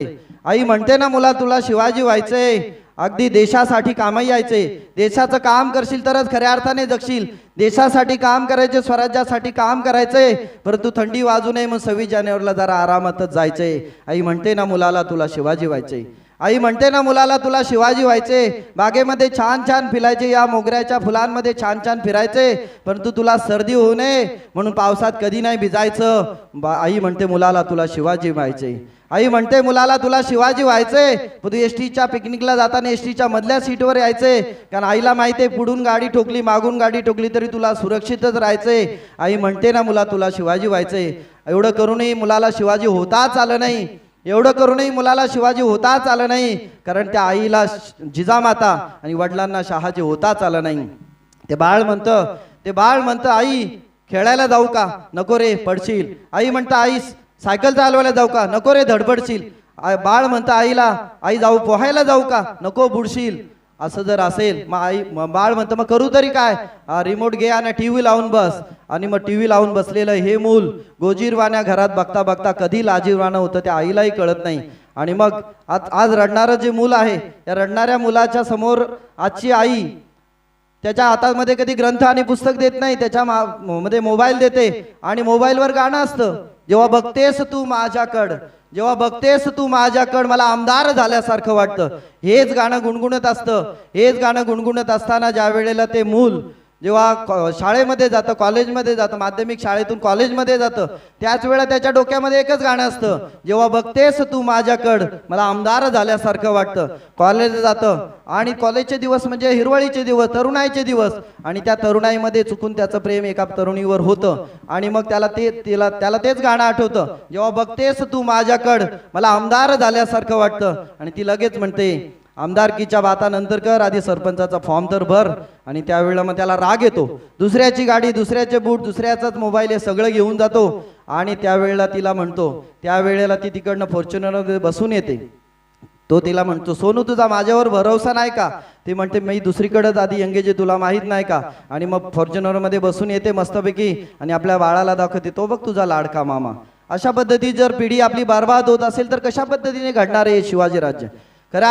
आई म्हणते ना मुला तुला शिवाजी व्हायचंय. अगदी देशासाठी कामही यायचे. देशाचं काम करशील तरच खऱ्या अर्थाने जगशील. देशासाठी काम करायचे स्वराज्यासाठी काम करायचंय परंतु थंडी वाजू नये मग सव्वीस जानेवारीला जरा आरामातच जायचंय आई म्हणते ना मुलाला तुला शिवाजी व्हायचंय. आई म्हणते ना मुलाला तुला शिवाजी व्हायचे बागेमध्ये छान छान फिरायचे या मोगऱ्याच्या फुलांमध्ये छान छान फिरायचे. परंतु तुला सर्दी होऊ नये म्हणून पावसात कधी नाही भिजायचं. आई म्हणते मुलाला तुला शिवाजी व्हायचे आई म्हणते मुलाला तुला शिवाजी व्हायचे पण तू एस टीच्या पिकनिकला जाताना एस टीच्या मधल्या सीटवर यायचे कारण आईला माहिती आहे पुढून गाडी ठोकली मागून गाडी ठोकली तरी तुला सुरक्षितच राहायचे आई म्हणते ना मुला तुला शिवाजी व्हायचे एवढं करूनही मुलाला शिवाजी होताच आलं नाही. एवढं करूनही मुलाला शिवाजी होताच आलं नाही. कारण त्या आईला जिजामाता आणि वडिलांना शहाजी होताच आलं नाही. ते बाळ म्हणतं ते बाळ म्हणतं आई खेळायला जाऊ का? नको रे पडशील. आई म्हणतं आई सायकल चालवायला जाऊ का? नको रे धडपडशील. बाळ म्हणतं आईला आई जाऊ पोहायला जाऊ का? नको बुडशील. असं जर असेल मग आई मग बाळ म्हणतं मग करू तरी काय? रिमोट घे आणि टी व्ही लावून बस. आणि मग टी व्ही लावून बसलेलं हे मूल गोजीरवाण्या घरात बघता बघता कधी लाजीरवाणं होतं त्या आईलाही कळत नाही. आणि मग आज आज रडणारं जे मूल आहे त्या रडणाऱ्या मुलाच्या समोर आजची आई त्याच्या हातामध्ये कधी ग्रंथ आणि पुस्तक देत नाही त्याच्या मा- मध्ये मोबाईल देते आणि मोबाईलवर गाणं असतं. जेव्हा बघतेस तू माझ्याकड जेव्हा बघतेस तू माझ्याकड मला आमदार झाल्यासारखं वाटतं. हेच गाणं गुणगुणत असतं. हेच गाणं गुणगुणत असताना ज्या वेळेला ते मूल जेव्हा कॉ- शाळेमध्ये जातं कॉलेजमध्ये जातं माध्यमिक शाळेतून कॉलेजमध्ये जातं त्याच वेळा त्याच्या डोक्यामध्ये एकच गाणं असतं जेव्हा बघतेस तू माझ्याकड मला आमदार झाल्यासारखं वाटतं. कॉलेज जातं आणि कॉलेजचे दिवस म्हणजे हिरवळीचे दिवस तरुणाईचे दिवस. आणि त्या तरुणाईमध्ये चुकून त्याचं प्रेम एका तरुणीवर होतं. आणि मग त्याला ते तिला त्याला तेच गाणं आठवतं. जेव्हा बघतेस तू माझ्याकड मला आमदार झाल्यासारखं वाटतं. आणि ती लगेच म्हणते आमदारकीच्या बातानंतर कर आधी सरपंचाचा फॉर्म तर भर आणि त्यावेळेला मग त्याला राग येतो. दुसऱ्याची गाडी दुसऱ्याचे बूट दुसऱ्याचाच मोबाईल हे सगळं घेऊन जातो आणि त्यावेळेला तिला म्हणतो त्यावेळेला ती तिकडनं फॉर्च्युनरमध्ये बसून येते. तो तिला म्हणतो सोनू तुझा माझ्यावर भरोसा नाही का? ती म्हणते मी दुसरीकडेच आधी यंगेजे तुला माहीत नाही का? आणि मग फॉर्च्युनरमध्ये बसून येते मस्तपैकी आणि आपल्या बाळाला दाखवते तो बघ तुझा लाडका मामा. अशा पद्धती जर पिढी आपली बरबाद होत असेल तर कशा पद्धतीने घडणार आहे शिवाजी राज्य? खऱ्या